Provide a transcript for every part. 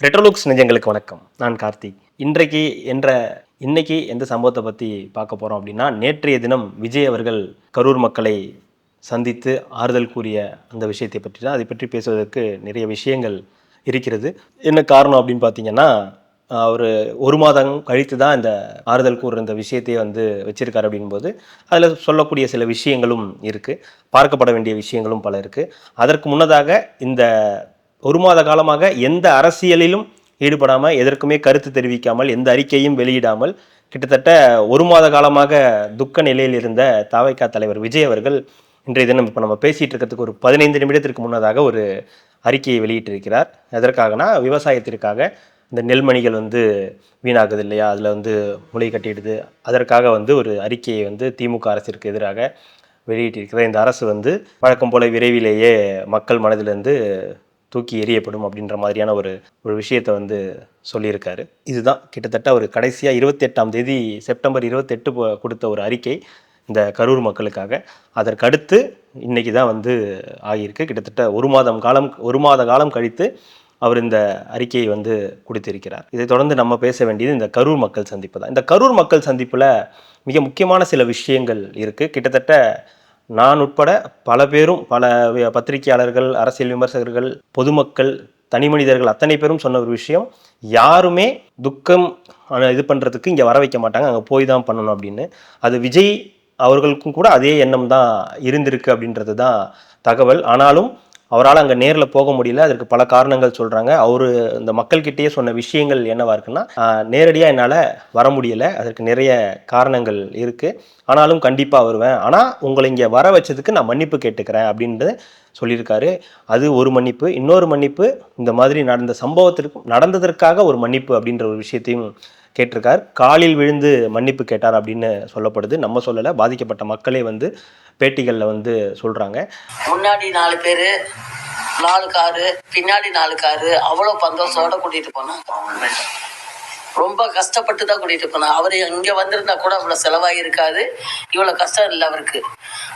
ரெட்ரோலுக்ஸ் நெஞ்சங்களுக்கு வணக்கம். நான் கார்த்திக் இன்றைக்கு என்ற இன்னைக்கு எந்த சம்பவத்தை பற்றி பார்க்க போகிறோம் அப்படின்னா நேற்றைய தினம் விஜய் அவர்கள் கரூர் மக்களை சந்தித்து ஆறுதல் கூறிய அந்த விஷயத்தை பற்றி தான் அதை பற்றி பேசுவதற்கு நிறைய விஷயங்கள் இருக்கிறது. என்ன காரணம் அப்படின்னு பார்த்தீங்கன்னா அவர் ஒரு மாதம் கழித்து தான் இந்த ஆறுதல் கூறுற இந்த விஷயத்தையே வந்து வச்சிருக்காரு அப்படின்போது அதில் சொல்லக்கூடிய சில விஷயங்களும் இருக்குது பார்க்கப்பட வேண்டிய விஷயங்களும் பல இருக்குது அதற்கு முன்னதாக இந்த ஒரு மாத காலமாக எந்த அரசியலிலும் ஈடுபடாமல் எதற்குமே கருத்து தெரிவிக்காமல் எந்த அறிக்கையும் வெளியிடாமல் கிட்டத்தட்ட ஒரு மாத காலமாக துக்க நிலையில் இருந்த தாவைக்கா தலைவர் விஜய் அவர்கள் இன்றைய தினம் இப்போ நம்ம பேசிகிட்டு இருக்கிறதுக்கு ஒரு பதினைந்து நிமிடத்திற்கு முன்னதாக ஒரு அறிக்கையை வெளியிட்டிருக்கிறார். எதற்காகனா விவசாயத்திற்காக இந்த நெல்மணிகள் வந்து வீணாகுது இல்லையா? அதில் வந்து முளை கட்டிடுது. அதற்காக வந்து ஒரு அறிக்கையை வந்து திமுக அரசிற்கு எதிராக வெளியிட்டிருக்கிற இந்த அரசு வந்து வழக்கம் போல விரைவிலேயே மக்கள் மனதிலிருந்து தூக்கி எறியப்படும் அப்படின்ற மாதிரியான ஒரு ஒரு விஷயத்தை வந்து சொல்லியிருக்காரு. இதுதான் கிட்டத்தட்ட ஒரு கடைசியாக இருபத்தெட்டாம் தேதி செப்டம்பர் இருபத்தெட்டு கொடுத்த ஒரு அறிக்கை இந்த கரூர் மக்களுக்காக. அதற்கடுத்து இன்றைக்கி தான் வந்து ஆகியிருக்கு. கிட்டத்தட்ட ஒரு மாதம் காலம் ஒரு மாத காலம் கழித்து அவர் இந்த அறிக்கையை வந்து கொடுத்திருக்கிறார். இதை தொடர்ந்து நம்ம பேச வேண்டியது இந்த கரூர் மக்கள் சந்திப்பு தான். இந்த கரூர் மக்கள் சந்திப்பில் மிக முக்கியமான சில விஷயங்கள் இருக்குது கிட்டத்தட்ட நான் உட்பட பல பேரும் பல பத்திரிகையாளர்கள் அரசியல் விமர்சகர்கள் பொதுமக்கள் தனி மனிதர்கள் அத்தனை பேரும் சொன்ன ஒரு விஷயம் யாருமே துக்கம் இது பண்ணுறதுக்கு இங்கே வர வைக்க மாட்டாங்க அங்கே போய் தான் பண்ணணும் அப்படின்னு. அது விஜய் அவர்களுக்கும் கூட அதே எண்ணம் தான் இருந்திருக்கு அப்படின்றது தான் தகவல். ஆனாலும் அவரால் அங்கே நேரில் போக முடியல. அதற்கு பல காரணங்கள் சொல்கிறாங்க அவர் இந்த மக்கள்கிட்டயே சொன்ன விஷயங்கள் என்னவா இருக்குன்னா நேரடியாக என்னால் வர முடியலை. அதற்கு நிறைய காரணங்கள் இருக்குது ஆனாலும் கண்டிப்பாக வருவேன். ஆனால் உங்களை இங்கே வர வச்சதுக்கு நான் மன்னிப்பு கேட்டுக்கிறேன் அப்படின்றது சொல்லியிருக்காரு. அது ஒரு மன்னிப்பு. இன்னொரு மன்னிப்பு இந்த மாதிரி நடந்த சம்பவத்திற்கும் நடந்ததற்காக ஒரு மன்னிப்பு அப்படின்ற ஒரு விஷயத்தையும் கேட்டிருக்கார். காலில் விழுந்து மன்னிப்பு கேட்டார் அப்படின்னு சொல்லப்படுது. நம்ம சொல்லலை பாதிக்கப்பட்ட மக்களே வந்து பேட்டிகளில் வந்து சொல்கிறாங்க முன்னாடி நாலு பேரு நாலு காரு பின்னாடி நாலு காரு அவ்வளோ சந்தோஷத்தோட கூட்டிட்டு போனாங்க. ரொம்ப கஷ்டப்பட்டு தான் கூட்டிட்டு போனாங்க. அவர் இங்க வந்திருந்தா கூட அவ்வளோ செலவாகி இருக்காது இவ்வளோ கஷ்டம் இல்லை அவருக்கு.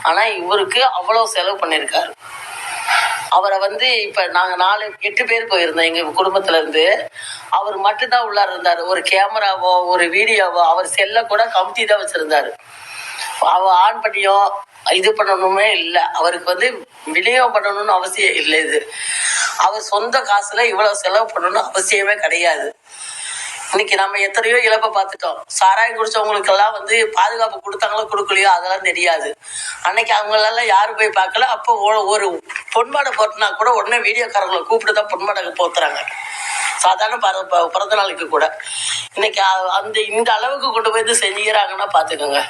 ஆனா இவருக்கு அவ்வளோ செலவு பண்ணியிருக்காரு அவரை வந்து இப்ப நாங்க நாலு எட்டு பேர் போயிருந்தோம் எங்க குடும்பத்துல இருந்து. அவர் மட்டும்தான் உள்ளார இருந்தாரு. ஒரு கேமராவோ ஒரு வீடியோவோ அவர் செல்ல கூட கமுத்தி தான் வச்சிருந்தாரு. அவ ஆன் பண்ணியோ இது பண்ணணுமே இல்லை. அவருக்கு வந்து விநியோகம் பண்ணணும்னு அவசியம் இல்லை இது. அவர் சொந்த காசுல இவ்வளவு செலவு பண்ணணும்னு அவசியமே கிடையாது. இன்னைக்கு நம்ம எத்தனையோ இழப்பை பார்த்துட்டோம். சாராயம் குடிச்சவங்களுக்கு எல்லாம் வந்து பாதுகாப்பு கொடுத்தாங்களோ கொடுக்கலையோ அதெல்லாம் தெரியாது. அன்னைக்கு அவங்களெல்லாம் யாரும் போய் பார்க்கல. அப்போ ஒரு பொன்மாடை போட்டுனா கூட உடனே வீடியோக்காரங்களை கூப்பிட்டு தான் பொன்மாடை போத்துறாங்க. சாதாரண பிற- ப- பிறந்த நாளுக்கு கூட. இன்னைக்கு அந்த இந்த அளவுக்கு கொண்டு போய் இது செஞ்சுக்கிறாங்கன்னா பார்த்துக்கோங்க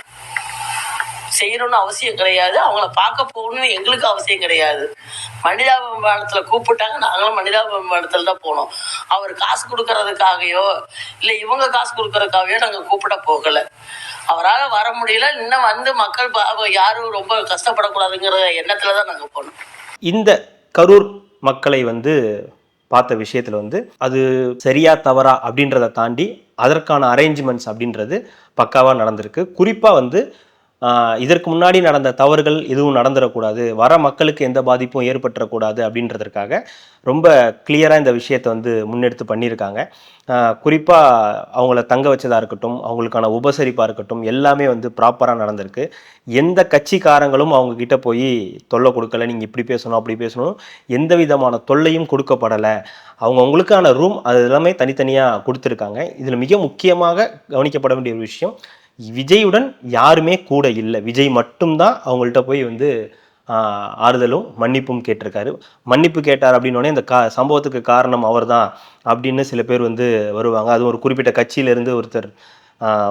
செய்யணும்னு அவசியம் கிடையாது. அவங்கள பார்க்க போகணும்னு எங்களுக்கு அவசியம் கிடையாது. மனிதாபிமானத்தில் கூப்பிட்டாங்க நாங்களும் மனிதாபிமானத்தில் தான் போனோம். அவர் காசு கொடுக்கறதுக்காகயோ இல்லை இவங்க காசு கொடுக்கறதுக்காகவோ நாங்கள் கூப்பிட போகலை. அவரால் வர முடியல. இன்னும் வந்து மக்கள் யாரும் ரொம்ப கஷ்டப்படக்கூடாதுங்கிற எண்ணத்தில் தான் நாங்கள் போனோம். இந்த கரூர் மக்களை வந்து பார்த்த விஷயத்தில் வந்து அது சரியா தவறா அப்படின்றத தாண்டி அதற்கான அரேஞ்ச்மெண்ட்ஸ் அப்படின்றது பக்காவாக நடந்திருக்கு. குறிப்பாக வந்து இதற்கு முன்னாடி நடந்த தவறுகள் எதுவும் நடந்துடக்கூடாது வர மக்களுக்கு எந்த பாதிப்பும் ஏற்பட்டுறக்கூடாது அப்படின்றதற்காக ரொம்ப கிளியராக இந்த விஷயத்தை வந்து முன்னெடுத்து பண்ணியிருக்காங்க. குறிப்பாக அவங்கள தங்க வச்சதாக இருக்கட்டும் அவங்களுக்கான உபசரிப்பாக இருக்கட்டும் எல்லாமே வந்து ப்ராப்பராக நடந்திருக்கு. எந்த கட்சிக்காரங்களும் அவங்கக்கிட்ட போய் தொல்லை கொடுக்கல நீங்கள் இப்படி பேசணும் அப்படி பேசணும் எந்த விதமான தொல்லையும் கொடுக்கப்படலை. அவங்கவுங்களுக்கான ரூம் அது எல்லாமே தனித்தனியாக கொடுத்துருக்காங்க. இதில் மிக முக்கியமாக கவனிக்கப்பட வேண்டிய ஒரு விஷயம் விஜயுடன் யாருமே கூட இல்லை. விஜய் மட்டும்தான் அவங்கள்ட்ட போய் வந்து ஆறுதலும் மன்னிப்பும் கேட்டிருக்காரு. மன்னிப்பு கேட்டார் அப்படின்னோடனே இந்த கா சம்பவத்துக்கு காரணம் அவர் தான் அப்படின்னு சில பேர் வந்து வருவாங்க. அது ஒரு குறிப்பிட்ட கட்சியிலேருந்து ஒருத்தர்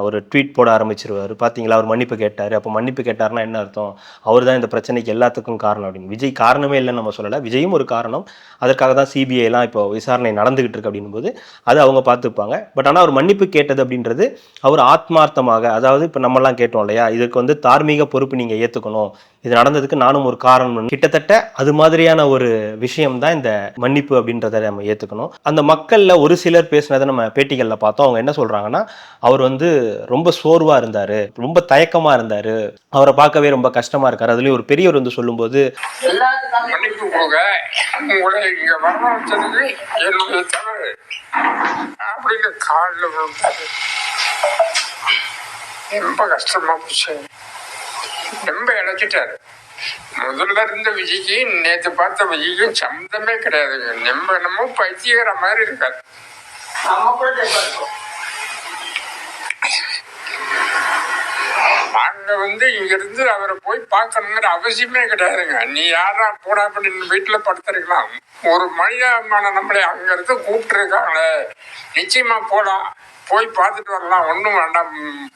ஒரு ட்வீட் போட ஆரம்பிச்சிருவார். பார்த்தீங்களா அவர் மன்னிப்பு கேட்டார். அப்போ மன்னிப்பு கேட்டார்னா என்ன அர்த்தம்? அவர் தான் இந்த பிரச்சனைக்கு எல்லாத்துக்கும் காரணம் அப்படின்னு. விஜய் காரணமே இல்லைன்னு நம்ம சொல்லலை. விஜயும் ஒரு காரணம். அதற்காக தான் சிபிஐலாம் இப்போ விசாரணை நடந்துகிட்டு இருக்கு அப்படின்போது அது அவங்க பார்த்துப்பாங்க. பட் ஆனால் அவர் மன்னிப்பு கேட்டது அப்படின்றது அவர் ஆத்மார்த்தமாக அதாவது இப்போ நம்மலாம் கேட்டோம் இல்லையா? இதுக்கு வந்து தார்மீக பொறுப்பு நீங்கள் ஏற்றுக்கணும் இது நடந்ததுக்கு நானும் ஒரு காரணம். கிட்டத்தட்ட அது மாதிரியான ஒரு விஷயம் தான் இந்த மன்னிப்பு அப்படின்றத நம்ம ஏற்றுக்கணும் அந்த மக்களில் ஒரு சிலர் பேசினதை நம்ம பேட்டிகளில் பார்த்தோம். அவங்க என்ன சொல்கிறாங்கன்னா அவர் வந்து வந்து ரொம்ப சோர்வா இருந்தாரு ரொம்ப தயக்கமா இருந்தாரு. அவரை பார்க்கவே ரொம்ப கஷ்டமா இருக்காரு. அதுலயும் ஒரு பெரியவர் வந்து சொல்லும்போது எல்லாத்துக்கும் உங்களை ரொம்ப கஷ்டமா போச்சு ரொம்ப இழைச்சிட்டாரு முதல்ல இருந்த விஜய்க்கு நேத்து பார்த்த விஜய்க்கும் சம்மந்தமே கிடையாதுங்க நம்ம என்னமோ பைத்தியக்கிற மாதிரி இருக்காரு நம்ம கூட தெம்பா வந்து இங்க இருந்து அவரை போய் பார்க்கணுங்கிற அவசியமே கிடையாதுங்க. நீ யாரா போடா அப்படின்னு வீட்டுல படுத்திருக்கலாம். ஒரு மனிதமான நம்மளை அங்க இருந்து கூப்பிட்டு இருக்காங்களே நிச்சயமா போலாம். போய் பார்த்துட்டு வரலாம். ஒன்றும் வேண்டாம்.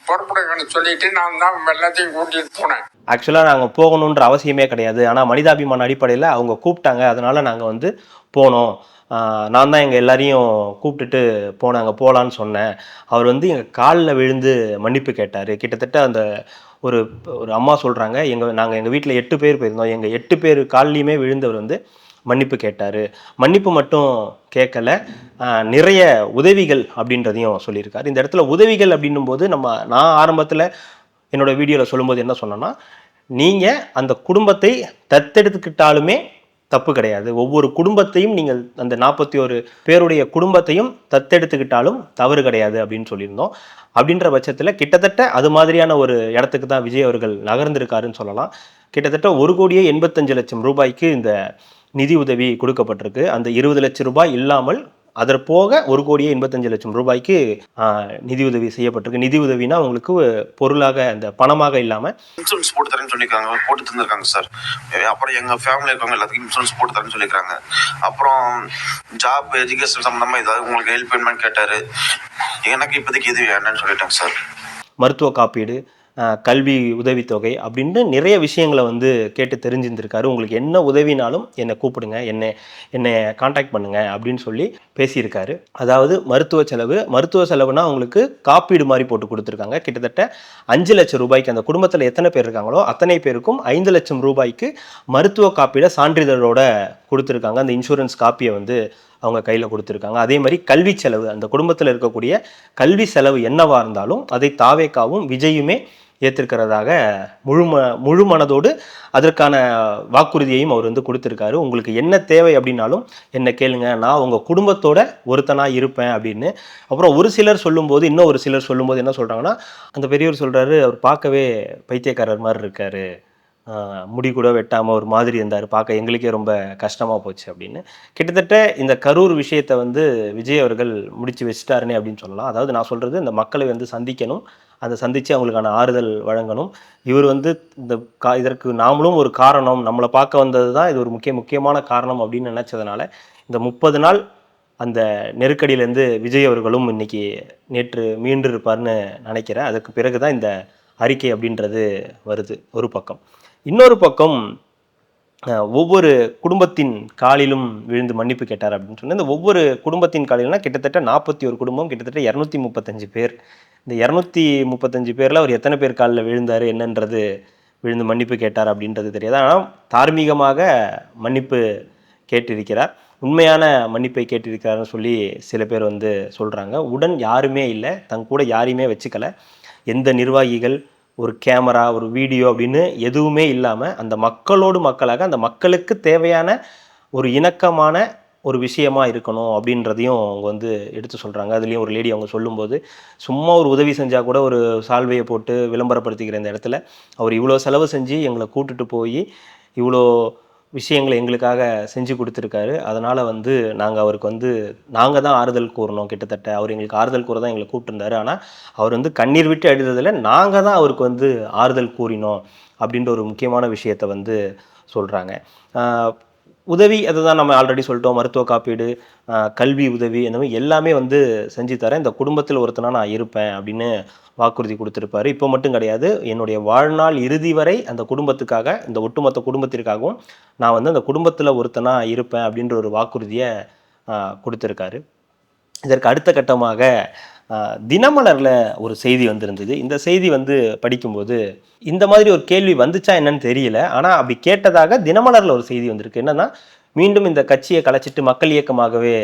புறப்படுங்கன்னு சொல்லிட்டு நான் தான் எல்லாத்தையும் கூட்டிட்டு போனேன். ஆக்சுவலாக நாங்கள் போகணுன்ற அவசியமே கிடையாது. ஆனால் மனிதாபிமான அடிப்படையில் அவங்க கூப்பிட்டாங்க. அதனால நாங்கள் வந்து போனோம். நான் தான் எங்கள் எல்லாரையும் கூப்பிட்டுட்டு போனாங்க போகலான்னு சொன்னேன். அவர் வந்து எங்கள் காலில் விழுந்து மன்னிப்பு கேட்டார். கிட்டத்தட்ட அந்த ஒரு ஒரு அம்மா சொல்கிறாங்க எங்கள் நாங்கள் எங்கள் வீட்டில் எட்டு பேர் போயிருந்தோம். எங்கள் எட்டு பேர் கால்லையுமே விழுந்தவர் வந்து மன்னிப்பு கேட்டார். மன்னிப்பு மட்டும் கேட்கல நிறைய உதவிகள் அப்படின்றதையும் சொல்லியிருக்காரு. இந்த இடத்துல உதவிகள் அப்படின்னும் போது நம்ம நான் ஆரம்பத்தில் என்னோட வீடியோவில் சொல்லும்போது என்ன சொன்னேன்னா நீங்கள் அந்த குடும்பத்தை தத்தெடுத்துக்கிட்டாலுமே தப்பு கிடையாது. ஒவ்வொரு குடும்பத்தையும் நீங்கள் அந்த நாற்பத்தி ஒரு பேருடைய குடும்பத்தையும் தத்தெடுத்துக்கிட்டாலும் தவறு கிடையாது அப்படின்னு சொல்லியிருந்தோம். அப்படின்ற பட்சத்தில் கிட்டத்தட்ட அது மாதிரியான ஒரு இடத்துக்கு தான் விஜய் அவர்கள் நகர்ந்திருக்காருன்னு சொல்லலாம். கிட்டத்தட்ட ஒரு கோடியே எண்பத்தஞ்சு லட்சம் ரூபாய்க்கு இந்த நிதி உதவி கொடுக்கப்பட்டிருக்கு. அந்த இருபது லட்சம் ரூபாய் இல்லாமல் அதற்போக ஒரு கோடியே எண்பத்தஞ்சு லட்சம் ரூபாய்க்கு ஆஹ், நிதி உதவி செய்யப்பட்டிருக்கு. நிதி உதவினா உங்களுக்கு பொருளாக அந்த பணமாக இல்லாமல் இன்சூரன்ஸ் போட்டு தரேன்னு சொல்லியிருக்காங்க. போட்டு தந்திருக்காங்க சார். அப்புறம் எங்க ஃபேமிலி இருக்கவங்க எல்லாத்துக்கும் இன்சூரன்ஸ் போட்டு தரேன்னு சொல்லியிருக்காங்க. அப்புறம் ஜாப் எஜுகேஷன் சம்மந்தமா ஏதாவது உங்களுக்கு ஹெல்ப் வேணுமான்னு கேட்டாரு. எனக்கு இப்போதைக்கு இது வேண்டாம்னு சொல்லிட்டேங்க சார். மருத்துவ காப்பீடு கல்வி உதவித்தொகை அப்படின்னு நிறைய விஷயங்களை வந்து கேட்டு தெரிஞ்சிருந்திருக்காரு. உங்களுக்கு என்ன உதவினாலும் என்னை கூப்பிடுங்க என்னை என்னை காண்டாக்ட் பண்ணுங்க அப்படின்னு சொல்லி பேசியிருக்காரு. அதாவது மருத்துவ செலவு மருத்துவ செலவுனா உங்களுக்கு காப்பீடு மாதிரி போட்டு கொடுத்துருக்காங்க. கிட்டத்தட்ட அஞ்சு லட்சம் ரூபாய்க்கு அந்த குடும்பத்தில் எத்தனை பேர் இருக்காங்களோ அத்தனை பேருக்கும் ஐந்து லட்சம் ரூபாய்க்கு மருத்துவ காப்பீடை சான்றிதழோட கொடுத்துருக்காங்க. அந்த இன்சூரன்ஸ் காப்பியை வந்து அவங்க கையில் கொடுத்துருக்காங்க. அதே மாதிரி கல்வி செலவு அந்த குடும்பத்தில் இருக்கக்கூடிய கல்வி செலவு என்னவாக இருந்தாலும் அதை தாவேக்காவும் விஜயுமே ஏற்றிருக்கிறதாக முழு ம முழு மனதோடு அதற்கான வாக்குறுதியையும் அவர் வந்து கொடுத்துருக்காரு. உங்களுக்கு என்ன தேவை அப்படின்னாலும் என்ன கேளுங்க. நான் உங்கள் குடும்பத்தோட ஒருத்தனாக இருப்பேன் அப்படின்னு. அப்புறம் ஒரு சிலர் சொல்லும்போது இன்னும் ஒரு சிலர் சொல்லும்போது என்ன சொல்கிறாங்கன்னா அந்த பெரியவர் சொல்கிறாரு அவர் பார்க்கவே பைத்தியக்காரர் மாதிரி இருக்காரு. முடி கூட வெட்டாமல் ஒரு மாதிரி இருந்தார். பார்க்க எங்களுக்கே ரொம்ப கஷ்டமாக போச்சு அப்படின்னு. கிட்டத்தட்ட இந்த கரூர் விஷயத்தை வந்து விஜய் அவர்கள் முடிச்சு வச்சுட்டாருனே அப்படின்னு சொல்லலாம். அதாவது நான் சொல்கிறது இந்த மக்களை வந்து சந்திக்கணும். அதை சந்தித்து அவங்களுக்கான ஆறுதல் வழங்கணும். இவர் வந்து இந்த கா இதற்கு நாமளும் ஒரு காரணம். நம்மளை பார்க்க வந்தது தான் இது ஒரு முக்கிய முக்கியமான காரணம் அப்படின்னு நினச்சதுனால இந்த முப்பது நாள் அந்த நெருக்கடியிலேருந்து விஜய் அவர்களும் இன்னைக்கு நேற்று மீண்டு இருப்பார்னு நினைக்கிறேன். அதுக்கு பிறகு தான் இந்த அறிக்கை அப்படின்றது வருது ஒரு பக்கம். இன்னொரு பக்கம் ஒவ்வொரு குடும்பத்தின் காலிலும் விழுந்து மன்னிப்பு கேட்டார் அப்படின்னு சொன்னால் இந்த ஒவ்வொரு குடும்பத்தின் காலிலும்னா கிட்டத்தட்ட நாற்பத்தி ஒரு குடும்பம் கிட்டத்தட்ட இரநூத்தி முப்பத்தஞ்சு பேர். இந்த இரநூத்தி முப்பத்தஞ்சு பேரில் அவர் எத்தனை பேர் காலில் விழுந்தார் என்னன்றது விழுந்து மன்னிப்பு கேட்டார் அப்படின்றது தெரியாது. ஆனால் தார்மீகமாக மன்னிப்பு கேட்டிருக்கிறார். உண்மையான மன்னிப்பை கேட்டிருக்கிறார்னு சொல்லி சில பேர் வந்து சொல்கிறாங்க உடன் யாருமே இல்லை தன் கூட யாரையுமே வச்சுக்கலை. எந்த நிர்வாகிகள் ஒரு கேமரா ஒரு வீடியோ அப்படின்னு எதுவுமே இல்லாமல் அந்த மக்களோடு மக்களாக அந்த மக்களுக்கு தேவையான ஒரு இணக்கமான ஒரு விஷயமா இருக்கணும் அப்படின்றதையும் அவங்க வந்து எடுத்து சொல்கிறாங்க அதுலேயும் ஒரு லேடி அவங்க சொல்லும்போது சும்மா ஒரு உதவி செஞ்சால் கூட ஒரு சால்வையை போட்டு விளம்பரப்படுத்திக்கிற இந்த இடத்துல அவர் இவ்வளோ செலவு செஞ்சு எங்களை கூட்டுட்டு போய் இவ்வளோ விஷயங்களை எங்களுக்காக செஞ்சு கொடுத்துருக்காரு. அதனால் வந்து நாங்கள் அவருக்கு வந்து நாங்கள் தான் ஆறுதல் கூறணும் கிட்டத்தட்ட. அவர் எங்களுக்கு ஆறுதல் கூற தான் எங்களை கூப்பிட்டுருந்தாரு. ஆனால் அவர் வந்து கண்ணீர் விட்டு எழுதுறதில் நாங்கள் தான் அவருக்கு வந்து ஆறுதல் கூறினோம் அப்படின்ற ஒரு முக்கியமான விஷயத்தை வந்து சொல்கிறாங்க உதவி அதுதான் நம்ம ஆல்ரெடி சொல்லிட்டோம் மருத்துவ காப்பீடு கல்வி உதவி இந்த மாதிரி எல்லாமே வந்து செஞ்சு தரேன். இந்த குடும்பத்தில் ஒருத்தனா நான் இருப்பேன் அப்படின்னு வாக்குறுதி கொடுத்துருப்பாரு. இப்போ மட்டும் கிடையாது என்னுடைய வாழ்நாள் இறுதி வரை அந்த குடும்பத்துக்காக இந்த ஒட்டுமொத்த குடும்பத்திற்காகவும் நான் வந்து அந்த குடும்பத்தில் ஒருத்தனா இருப்பேன் அப்படின்ற ஒரு வாக்குறுதியை கொடுத்துருக்காரு. இதற்கு அடுத்த கட்டமாக தினமலரில் ஒரு செய்தி வந்திருந்தது. இந்த செய்தி வந்து படிக்கும்போது இந்த மாதிரி ஒரு கேள்வி வந்துச்சா என்னன்னு தெரியல. ஆனால் அப்படி கேட்டதாக தினமலரில் ஒரு செய்தி வந்திருக்கு. என்னன்னா மீண்டும் இந்த கட்சியை கலைச்சிட்டு மக்கள் இயக்கமாகவே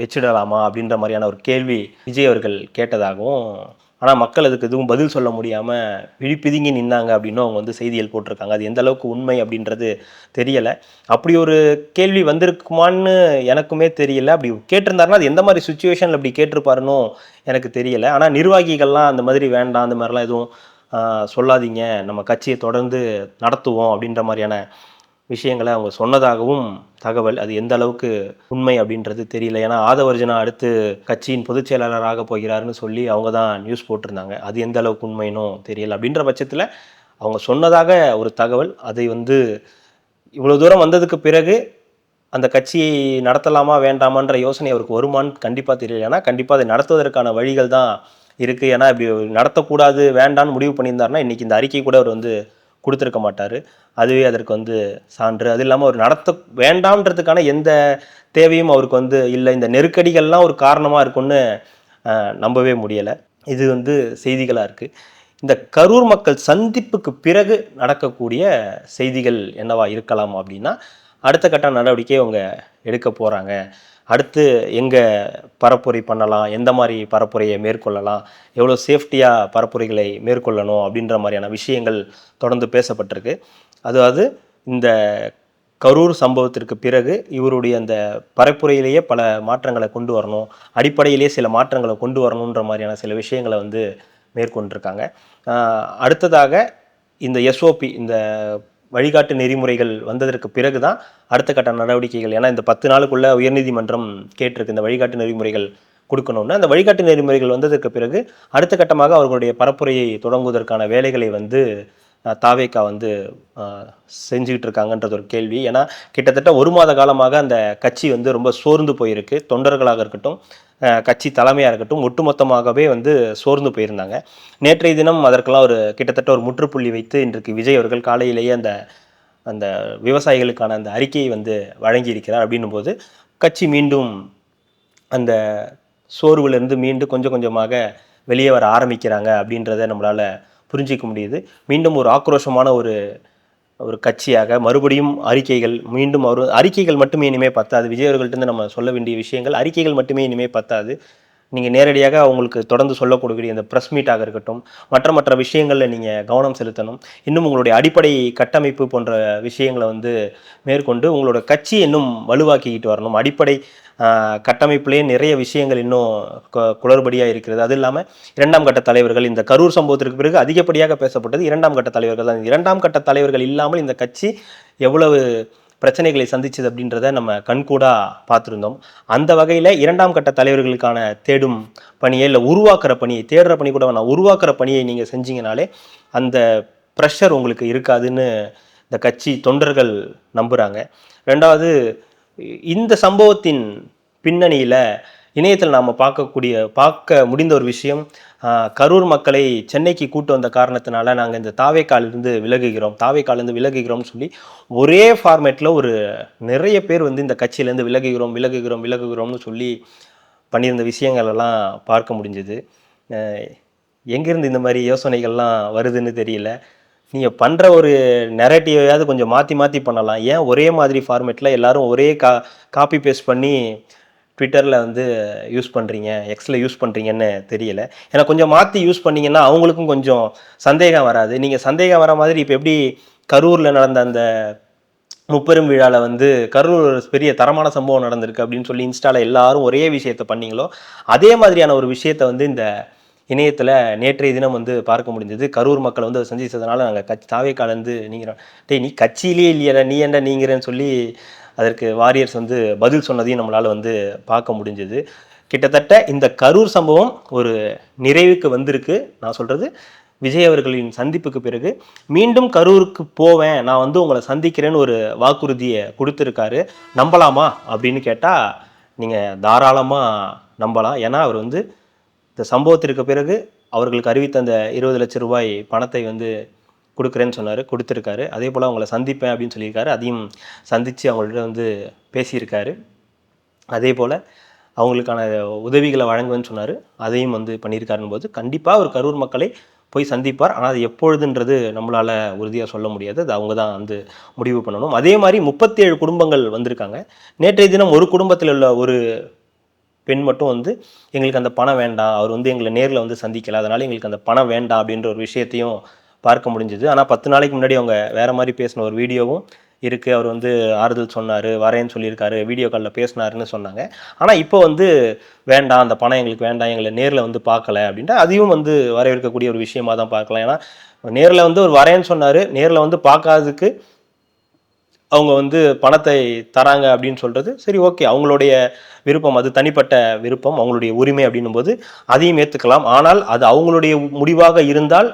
வச்சிடலாமா அப்படின்ற மாதிரியான ஒரு கேள்வி விஜய் அவர்கள் கேட்டதாகவும் ஆனால் மக்கள் அதுக்கு எதுவும் பதில் சொல்ல முடியாமல் விழிப்பிதுங்கி நின்னாங்க அப்படின்னு அவங்க வந்து செய்திகள் போட்டிருக்காங்க. அது எந்த அளவுக்கு உண்மை அப்படின்றது தெரியலை. அப்படி ஒரு கேள்வி வந்திருக்குமான்னு எனக்குமே தெரியல. அப்படி கேட்டிருந்தாருன்னா அது எந்த மாதிரி சுச்சுவேஷனில் அப்படி கேட்டிருப்பாருன்னு எனக்கு தெரியல. ஆனால் நிர்வாகிகள்லாம் அந்த மாதிரி வேண்டாம் அந்த மாதிரிலாம் எதுவும் சொல்லாதீங்க. நம்ம கட்சியை தொடர்ந்து நடத்துவோம் அப்படின்ற மாதிரியான விஷயங்களை அவங்க சொன்னதாகவும் தகவல் அது எந்த அளவுக்கு உண்மை அப்படின்றது தெரியல. ஏன்னா ஆதவர்ஜனா அடுத்து கட்சியின் பொதுச் செயலாளராக போகிறாருன்னு சொல்லி அவங்க தான் நியூஸ் போட்டிருந்தாங்க. அது எந்த அளவுக்கு உண்மைனும் தெரியல. அப்படின்ற பட்சத்தில் அவங்க சொன்னதாக ஒரு தகவல். அதை வந்து இவ்வளோ தூரம் வந்ததுக்கு பிறகு அந்த கட்சியை நடத்தலாமா வேண்டாமான்ற யோசனை அவருக்கு வருமான்னு கண்டிப்பாக தெரியல. ஏன்னா கண்டிப்பாக அதை நடத்துவதற்கான வழிகள் தான் இருக்குது ஏன்னா இப்படி நடத்தக்கூடாது வேண்டான்னு முடிவு பண்ணியிருந்தாருன்னா இன்றைக்கி இந்த அறிக்கை கூட அவர் வந்து கொடுத்துருக்க மாட்டார். அதுவே அதற்கு வந்து சான்று. அது இல்லாமல் அவர் நடத்த வேண்டாம்ன்றதுக்கான எந்த தேவையும் அவருக்கு வந்து இல்லை. இந்த நெருக்கடிகள்லாம் ஒரு காரணமாக இருக்கும்னு நம்பவே முடியலை. இது வந்து செய்திகளாக இருக்குது இந்த கரூர் மக்கள் சந்திப்புக்கு பிறகு நடக்கக்கூடிய செய்திகள் என்னவா இருக்கலாம் அப்படின்னா அடுத்த கட்ட நடவடிக்கை அவங்க எடுக்க போகிறாங்க அடுத்து எங்கே பரப்புரை பண்ணலாம்? எந்த மாதிரி பரப்புரையை மேற்கொள்ளலாம்? எவ்வளோ சேஃப்டியாக பரப்புரைகளை மேற்கொள்ளணும்? அப்படின்ற மாதிரியான விஷயங்கள் தொடர்ந்து பேசப்பட்டிருக்கு. அதாவது இந்த கரூர் சம்பவத்திற்கு பிறகு இவருடைய அந்த பரப்புரையிலேயே பல மாற்றங்களை கொண்டு வரணும். அடிப்படையிலேயே சில மாற்றங்களை கொண்டு வரணுன்ற மாதிரியான சில விஷயங்களை வந்து மேற்கொண்டிருக்காங்க. அடுத்ததாக இந்த எஸ்ஓபி இந்த வழிகாட்டு நெறிமுறைகள் வந்ததற்கு பிறகு தான் அடுத்த கட்ட நடவடிக்கைகள். ஏன்னா இந்த பத்து நாளுக்குள்ள உயர்நீதிமன்றம் கேட்டிருக்கு இந்த வழிகாட்டு நெறிமுறைகள் கொடுக்கணும்னு. அந்த வழிகாட்டு நெறிமுறைகள் வந்ததற்கு பிறகு அடுத்த கட்டமாக அவர்களுடைய பரப்புரையை தொடங்குவதற்கான வேலைகளை வந்து தாவேக்கா வந்து செஞ்சுக்கிட்டு இருக்காங்கன்றது ஒரு கேள்வி. ஏன்னா கிட்டத்தட்ட ஒரு மாத காலமாக அந்த கட்சி வந்து ரொம்ப சோர்ந்து போயிருக்கு. தொண்டர்களாக இருக்கட்டும் கட்சி தலைமையாக இருக்கட்டும் ஒட்டுமொத்தமாகவே வந்து சோர்ந்து போயிருந்தாங்க. நேற்றைய தினம் அதற்கெல்லாம் ஒரு கிட்டத்தட்ட ஒரு முற்றுப்புள்ளி வைத்து இன்றைக்கு விஜய் அவர்கள் காலையிலேயே அந்த அந்த விவசாயிகளுக்கான அந்த அறிக்கையை வந்து வழங்கியிருக்கிறார் அப்படின்னும் போது கட்சி மீண்டும் அந்த சோர்விலிருந்து மீண்டு கொஞ்சம் கொஞ்சமாக வெளியே வர ஆரம்பிக்கிறாங்க அப்படின்றத நம்மளால் புரிஞ்சிக்க முடியுது. மீண்டும் ஒரு ஆக்ரோஷமான ஒரு ஒரு கட்சியாக மறுபடியும் அறிக்கைகள் மீண்டும் அவர் அறிக்கைகள் மட்டுமே இனிமே பத்தாது. விஜய் அவர்கள்ட்ட நம்ம சொல்ல வேண்டிய விஷயங்கள் அறிக்கைகள் மட்டுமே இனிமே பத்தாது. நீங்கள் நேரடியாக அவங்களுக்கு தொடர்ந்து சொல்லக்கூடிய இந்த ப்ரெஸ் மீட்டாக இருக்கட்டும் மற்ற மற்ற விஷயங்களில் நீங்கள் கவனம் செலுத்தணும். இன்னும் உங்களுடைய அடிப்படை கட்டமைப்பு போன்ற விஷயங்களை வந்து மேற்கொண்டு உங்களோட கட்சி இன்னும் வலுவாக்கிக்கிட்டு வரணும். அடிப்படை கட்டமைப்பிலேயே நிறைய விஷயங்கள் இன்னும் கு- குளறுபடியாக இருக்கிறது. அது இல்லாமல் இரண்டாம் கட்ட தலைவர்கள் இந்த கரூர் சம்பவத்திற்கு பிறகு அதிகப்படியாக பேசப்பட்டது இரண்டாம் கட்ட தலைவர்கள் தான். இரண்டாம் கட்ட தலைவர்கள் இல்லாமல் இந்த கட்சி எவ்வளவு பிரச்சனைகளை சந்திச்சது அப்படின்றத நம்ம கண்கூடாக பார்த்துருந்தோம். அந்த வகையில் இரண்டாம் கட்ட தலைவர்களுக்கான தேடும் பணியை இல்லை உருவாக்குற பணியை தேடுற பணி கூட வேணாம். உருவாக்குற பணியை நீங்கள் செஞ்சீங்கனாலே அந்த ப்ரெஷர் உங்களுக்கு இருக்காதுன்னு இந்த கட்சி தொண்டர்கள் நம்புகிறாங்க ரெண்டாவது இந்த சம்பவத்தின் பின்னணியில் இணையத்தில் நாம் பார்க்கக்கூடிய பார்க்க முடிந்த ஒரு விஷயம் கரூர் மக்களை சென்னைக்கு கூட்டு வந்த காரணத்தினால நாங்கள் இந்த தாவேக்காலிருந்து விலகுகிறோம். தாவேக்காலிருந்து விலகுகிறோம்னு சொல்லி ஒரே ஃபார்மேட்டில் ஒரு நிறைய பேர் வந்து இந்த கட்சியிலேருந்து விலகுகிறோம் விலகுகிறோம் விலகுகிறோம்னு சொல்லி பண்ணியிருந்த விஷயங்களெல்லாம் பார்க்க முடிஞ்சது. எங்கேருந்து இந்த மாதிரி யோசனைகள்லாம் வருதுன்னு தெரியல. நீங்கள் பண்ணுற ஒரு நெரட்டிவையாவது கொஞ்சம் மாற்றி மாற்றி பண்ணலாம். ஏன் ஒரே மாதிரி ஃபார்மேட்டில் எல்லாரும் ஒரே கா காப்பி பேஸ்ட் பண்ணி ட்விட்டரில் வந்து யூஸ் பண்ணுறீங்க எக்ஸில் யூஸ் பண்ணுறீங்கன்னு தெரியல. ஏன்னா கொஞ்சம் மாற்றி யூஸ் பண்ணீங்கன்னா அவங்களுக்கும் கொஞ்சம் சந்தேகம் வராது. நீங்கள் சந்தேகம் வர மாதிரி இப்போ எப்படி கரூரில் நடந்த அந்த முப்பெரும் விழாவில் வந்து கரூர் பெரிய தரமான சம்பவம் நடந்திருக்கு அப்படின்னு சொல்லி இன்ஸ்டாவில் எல்லாரும் ஒரே விஷயத்த பண்ணீங்களோ அதே மாதிரியான ஒரு விஷயத்த வந்து இந்த இணையத்தில் நேற்றைய தினம் வந்து பார்க்க முடிஞ்சது. கரூர் மக்கள் வந்து அதை சந்தித்ததுனால நாங்கள் கட்சி தாவேக்காலேருந்து நீங்கிறோம். டேய் நீ கட்சியிலே இல்லையடா நீ என்ன நீங்கிறேன்னு சொல்லி அதற்கு வாரியர்ஸ் வந்து பதில் சொன்னதையும் நம்மளால் வந்து பார்க்க முடிஞ்சது. கிட்டத்தட்ட இந்த கரூர் சம்பவம் ஒரு நிறைவுக்கு வந்திருக்கு. நான் சொல்கிறது விஜய் அவர்களின் சந்திப்புக்கு பிறகு. மீண்டும் கரூருக்கு போவேன் நான் வந்து உங்களை சந்திக்கிறேன்னு ஒரு வாக்குறுதியை கொடுத்துருக்காரு. நம்பலாமா அப்படின்னு கேட்டால் நீங்கள் தாராளமாக நம்பலாம். ஏன்னா அவர் வந்து இந்த சம்பவத்திற்கு பிறகு அவர்களுக்கு அறிவித்த அந்த இருபது லட்சம் ரூபாய் பணத்தை வந்து கொடுக்குறேன்னு சொன்னார் கொடுத்துருக்காரு. அதே போல் அவங்கள சந்திப்பேன் அப்படின்னு சொல்லியிருக்காரு. அதையும் சந்தித்து அவங்கள்ட்ட வந்து பேசியிருக்காரு. அதே போல் அவங்களுக்கான உதவிகளை வழங்குவேன்னு சொன்னார். அதையும் வந்து பண்ணியிருக்காருன்னு போது கண்டிப்பாக ஒரு கரூர் மக்களை போய் சந்திப்பார். ஆனால் அது எப்பொழுதுன்றது நம்மளால் உறுதியாக சொல்ல முடியாது. அது அவங்க தான் வந்து முடிவு பண்ணணும். அதே மாதிரி முப்பத்தேழு குடும்பங்கள் வந்திருக்காங்க. நேற்றைய தினம் ஒரு குடும்பத்தில் உள்ள ஒரு பெண் மட்டும் வந்து எங்களுக்கு அந்த பணம் வேண்டாம். அவர் வந்து எங்களை நேரில் வந்து சந்திக்கல. அதனால் எங்களுக்கு அந்த பணம் வேண்டாம் அப்படின்ற ஒரு விஷயத்தையும் பார்க்க முடிஞ்சுது. ஆனால் பத்து நாளைக்கு முன்னாடி அவங்க வேறு மாதிரி பேசின ஒரு வீடியோவும் இருக்குது அவர் வந்து ஆறுதல் சொன்னார் வரேன்னு சொல்லியிருக்காரு வீடியோ காலில் பேசினாருன்னு சொன்னாங்க. ஆனால் இப்போ வந்து வேண்டாம் அந்த பணம் எங்களுக்கு வேண்டாம் எங்களை நேரில் வந்து பார்க்கல அப்படின்ட்டு அதையும் வந்து வரவேற்கக்கூடிய ஒரு விஷயமா தான் பார்க்கலாம். ஏன்னா நேரில் வந்து ஒரு வரேன்னு சொன்னார் நேரில் வந்து பார்க்காததுக்கு அவங்க வந்து பணத்தை தராங்க அப்படின்னு சொல்கிறது சரி ஓகே அவங்களுடைய விருப்பம் அது தனிப்பட்ட விருப்பம் அவங்களுடைய உரிமை அப்படின்னும் போது அதையும் ஏற்றுக்கலாம் ஆனால் அது அவங்களுடைய முடிவாக இருந்தால்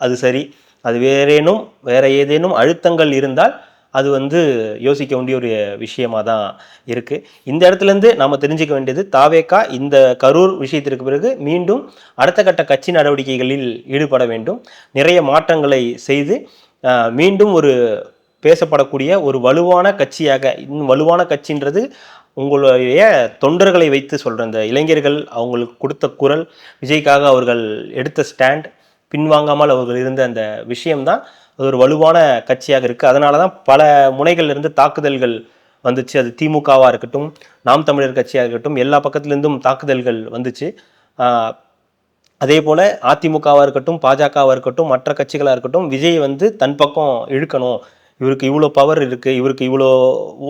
அது சரி. அது வேறேனும் வேற ஏதேனும் அழுத்தங்கள் இருந்தால் அது வந்து யோசிக்க வேண்டிய ஒரு விஷயமா தான் இருக்குது இந்த இடத்துலேருந்து நாம் தெரிஞ்சுக்க வேண்டியது தாவேக்கா இந்த கரூர் விஷயத்திற்கு பிறகு மீண்டும் அடுத்த கட்ட கட்சி நடவடிக்கைகளில் ஈடுபட வேண்டும். நிறைய மாற்றங்களை செய்து மீண்டும் ஒரு பேசப்படக்கூடிய ஒரு வலுவான கட்சியாக இன்னும் வலுவான கட்சின்றது உங்களுடைய தொண்டர்களை வைத்து சொல்கிற இந்த இளைஞர்கள் அவங்களுக்கு கொடுத்த குரல் விஜய்க்காக அவர்கள் எடுத்த ஸ்டாண்ட் பின்வாங்காமல் அவர்கள் இருந்த அந்த விஷயம்தான் அது ஒரு வலுவான கட்சியாக இருக்குது அதனால தான் பல முனைகளிலிருந்து தாக்குதல்கள் வந்துச்சு. அது திமுகவாக இருக்கட்டும் நாம் தமிழர் கட்சியாக இருக்கட்டும் எல்லா பக்கத்துலேருந்தும் தாக்குதல்கள் வந்துச்சு. அதே போல் அதிமுகவாக இருக்கட்டும் பாஜகவாக இருக்கட்டும் மற்ற கட்சிகளாக இருக்கட்டும் விஜய் வந்து தன் பக்கம் இழுக்கணும். இவருக்கு இவ்வளோ பவர் இருக்குது இவருக்கு இவ்வளோ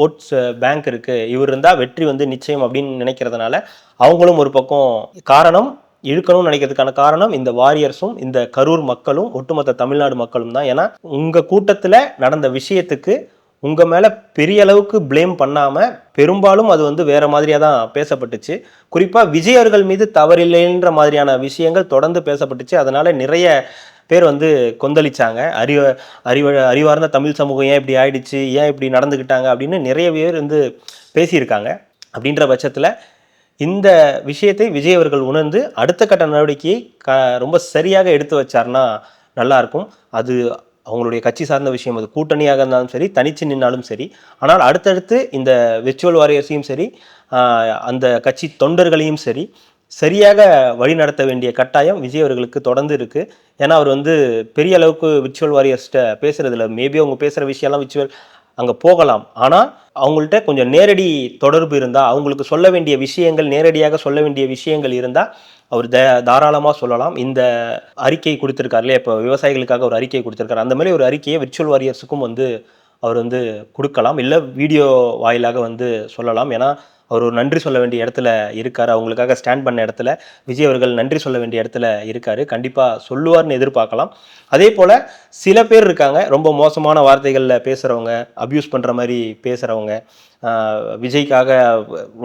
ஓட்ஸ் பேங்க் இருக்குது இவர் இருந்தால் வெற்றி வந்து நிச்சயம் அப்படின்னு நினைக்கிறதுனால அவங்களும் ஒரு பக்கம் காரணம் இழுக்கணும்னு நினைக்கிறதுக்கான காரணம் இந்த வாரியர்ஸும் இந்த கரூர் மக்களும் ஒட்டுமொத்த தமிழ்நாடு மக்களும் தான். ஏன்னா உங்கள் கூட்டத்தில் நடந்த விஷயத்துக்கு உங்கள் மேலே பெரிய அளவுக்கு ப்ளேம் பண்ணாமல் பெரும்பாலும் அது வந்து வேறு மாதிரியாக தான் பேசப்பட்டுச்சு. குறிப்பாக விஜய் அவர்கள் மீது தவறில்லைன்ற மாதிரியான விஷயங்கள் தொடர்ந்து பேசப்பட்டுச்சு. அதனால் நிறைய பேர் வந்து கொந்தளிச்சாங்க. அறிவ அறிவ அறிவார்ந்த தமிழ் சமூகம் ஏன் இப்படி ஆயிடுச்சு? ஏன் இப்படி நடந்துக்கிட்டாங்க அப்படின்னு நிறைய பேர் வந்து பேசியிருக்காங்க. அப்படின்ற பட்சத்தில் இந்த விஷயத்தை விஜய் அவர்கள் உணர்ந்து அடுத்த கட்ட நடவடிக்கையை க ரொம்ப சரியாக எடுத்து வச்சார்னா நல்லாயிருக்கும் அது அவங்களுடைய கட்சி சார்ந்த விஷயம். அது கூட்டணியாக இருந்தாலும் சரி தனிச்சு நின்னாலும் சரி. ஆனால் அடுத்தடுத்து இந்த விர்ச்சுவல் வாரியர்ஸையும் சரி அந்த கட்சி தொண்டர்களையும் சரி சரியாக வழிநடத்த வேண்டிய கட்டாயம் விஜய் அவர்களுக்கு தொடர்ந்து இருக்குது ஏன்னா அவர் வந்து பெரிய அளவுக்கு விர்ச்சுவல் வாரியர்ஸ்கிட்ட பேசுகிறதில்ல மேபி அவங்க பேசுகிற விஷயம்லாம் விர்ச்சுவல் அங்கே போகலாம். ஆனால் அவங்கள்ட்ட கொஞ்சம் நேரடி தொடர்பு இருந்தால் அவங்களுக்கு சொல்ல வேண்டிய விஷயங்கள் நேரடியாக சொல்ல வேண்டிய விஷயங்கள் இருந்தால் அவர் த தாராளமாக சொல்லலாம். இந்த அறிக்கை கொடுத்துருக்காரு இல்லையா இப்போ விவசாயிகளுக்காக ஒரு அறிக்கை கொடுத்துருக்காரு. அந்த மாதிரி ஒரு அறிக்கையை விர்ச்சுவல் வாரியர்ஸுக்கும் வந்து அவர் வந்து கொடுக்கலாம். இல்லை வீடியோ வாயிலாக வந்து சொல்லலாம். ஏன்னா அவர் ஒரு நன்றி சொல்ல வேண்டிய இடத்துல இருக்கார். அவங்களுக்காக ஸ்டாண்ட் பண்ண இடத்துல விஜய் அவர்கள் நன்றி சொல்ல வேண்டிய இடத்துல இருக்கார். கண்டிப்பாக சொல்லுவார்னு எதிர்பார்க்கலாம். அதே போல் சில பேர் இருக்காங்க. ரொம்ப மோசமான வார்த்தைகளில் பேசுகிறவங்க அப்யூஸ் பண்ணுற மாதிரி பேசுகிறவங்க விஜய்க்காக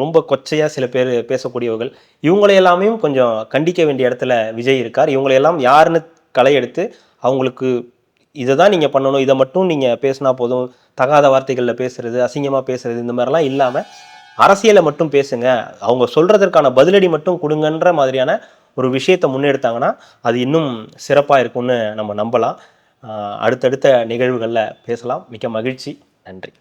ரொம்ப கொச்சையாக சில பேர் பேசக்கூடியவர்கள் இவங்களை எல்லாமே கொஞ்சம் கண்டிக்க வேண்டிய இடத்துல விஜய் இருக்கார். இவங்களையெல்லாம் யாருன்னு களையெடுத்து அவங்களுக்கு இதை தான் நீங்கள் பண்ணணும் இதை மட்டும் நீங்கள் பேசினா போதும் தகாத வார்த்தைகளில் பேசுகிறது அசிங்கமாக பேசுகிறது இந்த மாதிரிலாம் இல்லாமல் அரசியலை மட்டும் பேசுங்க. அவங்க சொல்றதற்கான பதிலடி மட்டும் கொடுங்கன்ற மாதிரியான ஒரு விஷயத்தை முன்னெடுத்தாங்கன்னா அது இன்னும் சிறப்பாக இருக்கும்னு நம்ம நம்பலாம். அடுத்தடுத்த நிகழ்வுகளில் பேசலாம். மிக்க மகிழ்ச்சி. நன்றி.